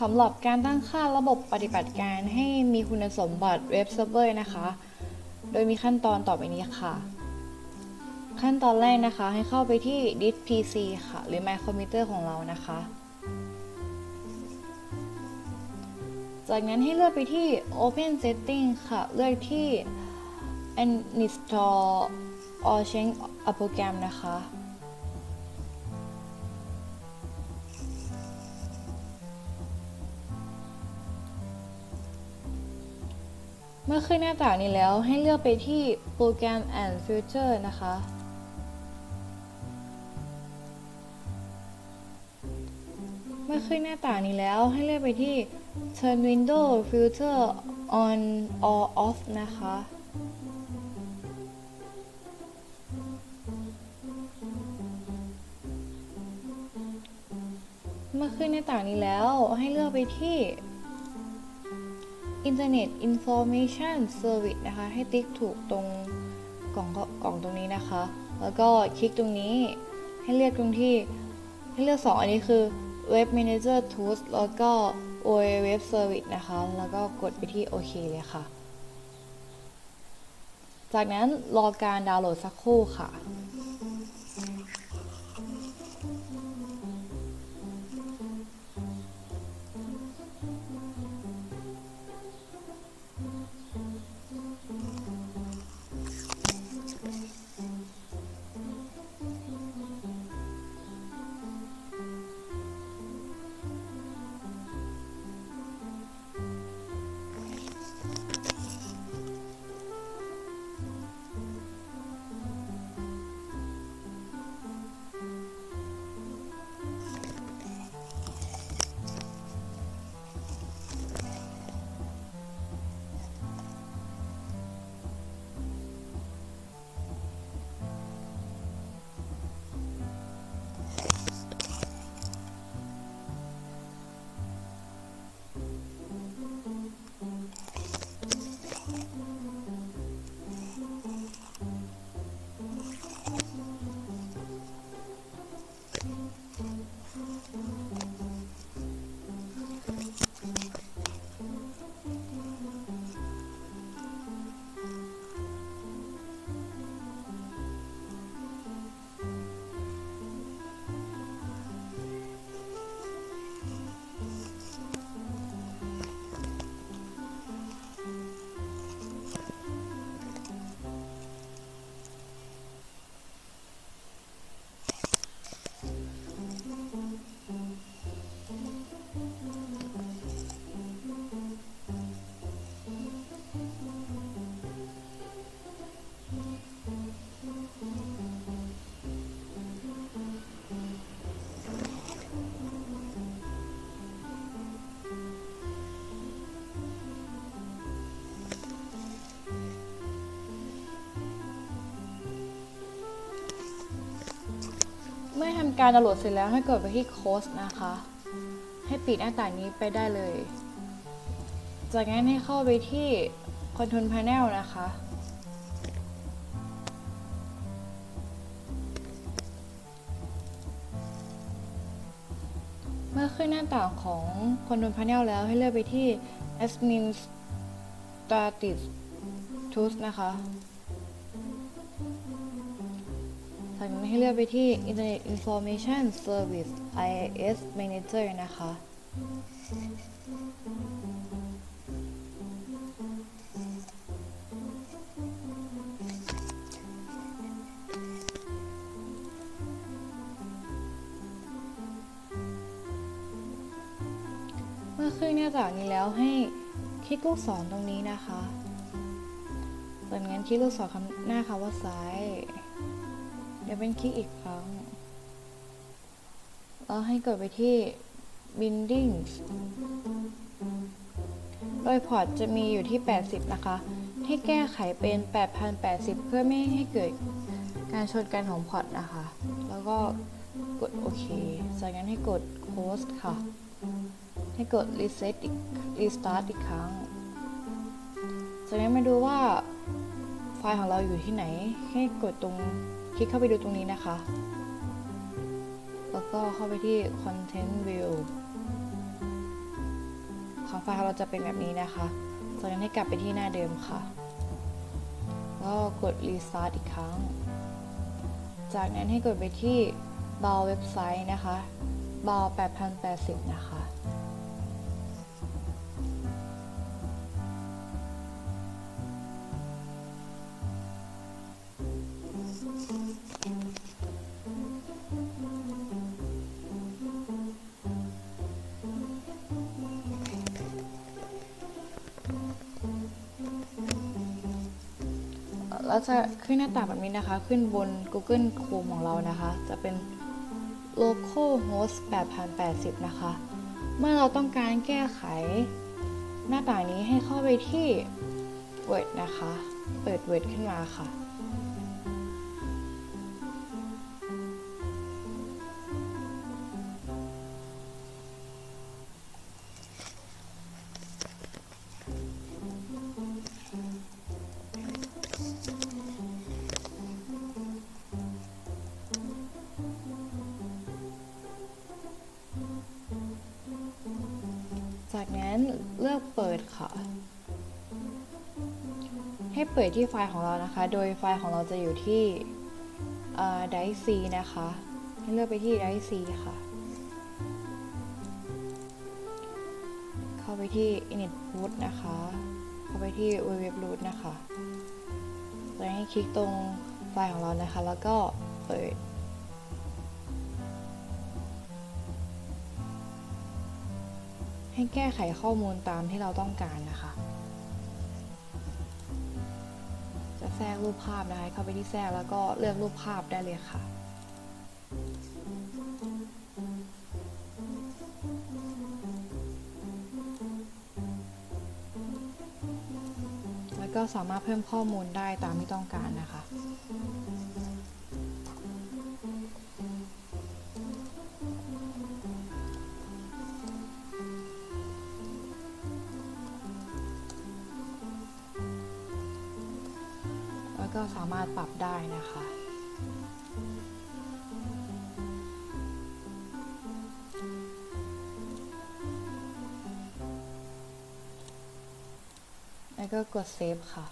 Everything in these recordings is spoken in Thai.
สำหรับการตั้งค่าระบบปฏิบัติการให้มีคุณสมบัติเว็บเซิร์ฟเวอร์นะคะ โดยมีขั้นตอนต่อไปนี้ค่ะ ขั้นตอนแรกนะคะให้เข้าไปที่ disk PC ค่ะ หรือ My Computer ของเรานะคะ จากนั้นให้เลือกไปที่ Open Setting ค่ะ เลือกที่ Uninstall or change a program นะคะ เมื่อขึ้นหน้าต่างนี้แล้วให้เลือกไปที่โปรแกรม and Future นะคะ เมื่อขึ้นหน้าต่างนี้แล้วให้เลือกไปที่ Turn Window Filter on or off นะคะ เมื่อขึ้นหน้าต่างนี้แล้วให้เลือกไปที่ Internet Information Service นะคะ ให้ติ๊กถูกตรงกล่องกล่องตรงนี้นะคะ แล้วก็คลิกตรงนี้ให้เลือกตรงที่ให้เลือก 2 อันนี้คือ Web Manager Tools แล้วก็ OA Web Service นะคะ แล้วก็กดไปที่โอเคเลยค่ะ จากนั้นรอการดาวน์โหลดสักครู่ค่ะ เมื่อทำการดาวน์โหลดเสร็จแล้วให้กดไปที่โค้ดนะคะ ให้ปิดหน้าต่างนี้ไปได้เลย จากนั้นให้เข้าไปที่ Control Panel นะคะ เมื่อขึ้นหน้าต่างของ Control Panel แล้วให้เลือกไปที่ Administrative Tools นะคะ จากนั้นให้เลือกไปที่ Internet Information Service IIS Manager นะคะ เมื่อขึ้นหน้าต่างนี้แล้วให้คลิกลูกศรตรงนี้นะคะจากนั้นคลิกลูกศรคำหน้าคำว่าซ้าย เดี๋ยวเป็นคลิกอีกครั้ง แล้วให้กดไปที่ binding โดยพอร์ตจะมีอยู่ที่ 80 นะคะ ให้แก้ไขเป็น 8080 เพื่อไม่ให้เกิดการชนกันของพอร์ตนะคะ แล้วก็กดโอเคจากนั้นให้กด close ค่ะ ให้กด reset อีก restart อีกครั้ง จากนั้นมาดูว่าไฟล์ของเราอยู่ที่ไหน ให้กดตรง คลิกเข้าไปดูตรงนี้นะคะ แล้วก็เข้าไปที่ content view ของไฟล์เราจะเป็นแบบนี้นะคะ จากนั้นให้กลับไปที่หน้าเดิมค่ะ แล้วกด Restart อีกครั้ง จากนั้นให้กดไปที่ b a เว็บไซต์นะคะ b a 8080 นะคะ แล้วจะขึ้นหน้าต่างแบบนี้นะคะ ขึ้นบน Google Chrome ของเรานะคะ จะเป็น localhost 8080 นะคะ เมื่อเราต้องการแก้ไขหน้าต่างนี้ให้เข้าไปที่ Word นะคะ เปิด Word ขึ้นมาค่ะ นั้นเลือกเปิดค่ะ ให้เปิดที่ไฟล์ของเรานะคะ โดยไฟล์ของเราจะอยู่ที่ไดซีนะคะ ให้เลือกไปที่ไดซีค่ะเข้าไปที่ init boot นะคะ เข้าไปที่ web root นะคะแล้วให้คลิกตรงไฟล์ของเรานะคะ แล้วก็เปิด ให้แก้ไขข้อมูลตามที่เราต้องการนะคะ จะแทรกรูปภาพนะคะ เข้าไปที่แทรกแล้วก็เลือกรูปภาพได้เลยค่ะแล้วก็สามารถเพิ่มข้อมูลได้ตามที่ต้องการนะคะ ก็สามารถปรับได้นะคะแล้วก็กดเซฟค่ะ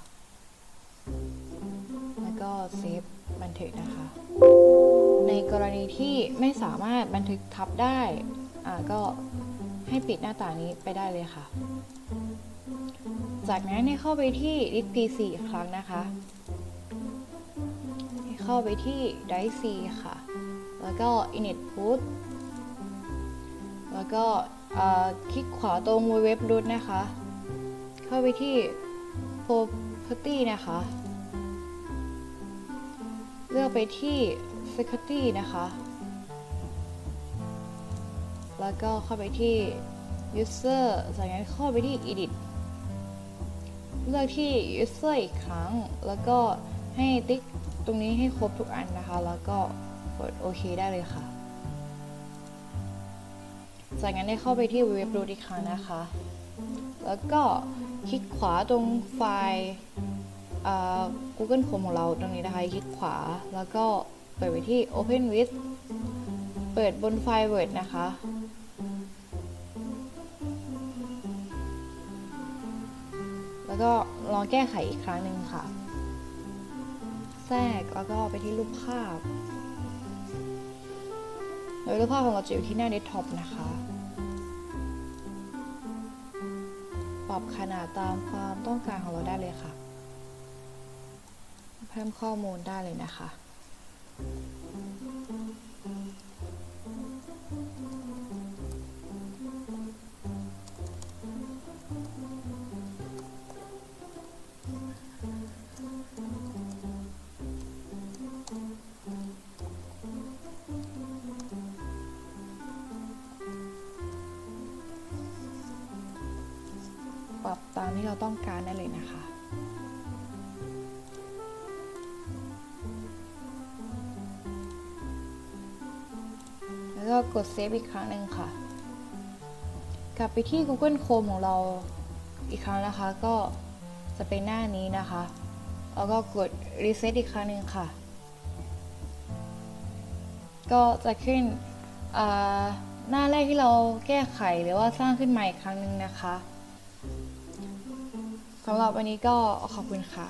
แล้วก็เซฟบันทึกนะคะ ในกรณีที่ไม่สามารถบันทึกทับได้อ่าก็ให้ปิดหน้าต่างนี้ไปได้เลยค่ะ จากนั้นให้เข้าไปที่ disk PC อีกครั้งนะคะ เข้าไปที่ drive C ค่ะ แล้วก็ init boot แล้วก็คลิกขวาตรง web root นะคะ เข้าไปที่ property นะคะ เลือกไปที่ security นะคะ แล้วก็เข้าไปที่ user จากนั้นเข้าไปที่ edit เลือกที่ user อีกครั้ง แล้วก็ให้ติ๊ก ตรงนี้ให้ครบทุกอันนะคะ แล้วก็กดโอเคได้เลยค่ะ จากนั้นได้เข้าไปที่เว็บรูทอีกครั้งนะคะ แล้วก็คลิกขวาตรงไฟล์ Google Chrome ของเราตรงนี้นะคะ คลิกขวา แล้วก็เปิดไปที่ Open with เปิดบนไฟล์ Word นะคะ แล้วก็ลองแก้ไขอีกครั้งหนึ่งค่ะ ทรกแล้วก็ไปที่รูปภาพโดยรูปภาพของเราจะอยู่ที่หน้าเดสก์ท็อปนะคะ ปรับขนาดตามความต้องการของเราได้เลยค่ะ เพิ่มข้อมูลได้เลยนะคะ ปรับตามที่เราต้องการได้เลยนะคะ แล้วก็กดเซฟอีกครั้งหนึ่งค่ะ กลับไปที่ Google Chrome ของเราอีกครั้งนะคะ ก็จะเป็นหน้านี้นะคะ แล้วก็กด Reset อีกครั้งหนึ่งค่ะ ก็จะขึ้นหน้าแรกที่เราแก้ไขหรือว่าสร้างขึ้นใหม่อีกครั้งหนึ่งนะคะ สำหรับวันนี้ก็ขอบคุณค่ะ